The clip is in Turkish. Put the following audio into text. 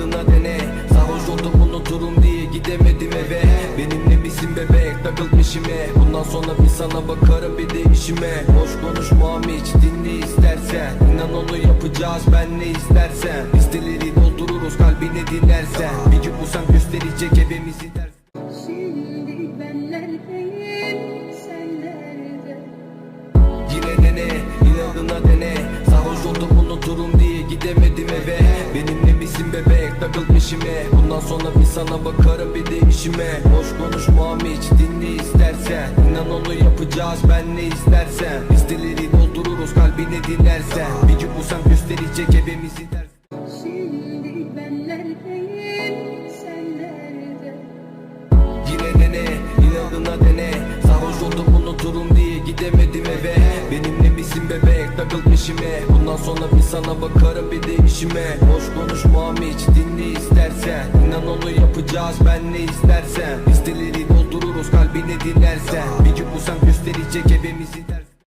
aklına dene. Sarhoş oldum unuturum diye gidemedim eve. Benimle misin bebek? Takılmışım e Bundan sonra bir sana bakarım bir de işime. Boş konuşmam hiç dinle istersen. İnan onu yapacağız ben ne istersen Listeleri doldururuz kalbini dinlersen. Bir gün bu sen gösterecek evimizi dersen. Yine dene, inadına dene. Sarhoş oldum unuturum diye gidemedim eve. Benim misin bebek takıl peşime Bundan sonra bir sana bakarım bir de işime. Boş konuşmam hiç dinle istersen. İnan onu yapacağız ben ne istersen Listeleri doldururuz kalbini dinlersen. Bir gün bu sen gösterecek evimizi dersen. Şimdi ben neredeyim? Sen nerede? Yine dene inadına dene. Sarhoş oldum unuturum diye gidemedim eve. Benimle misin bebek takıl işime Bundan sonra bir sana bakarım bir de işime. Boş konuşma hiç dinle istersen. İnan onu yapacağız ben ne istersen Listeleri doldururuz kalbini dinlersen Bir gün bu sen gösterecek evimizi dersen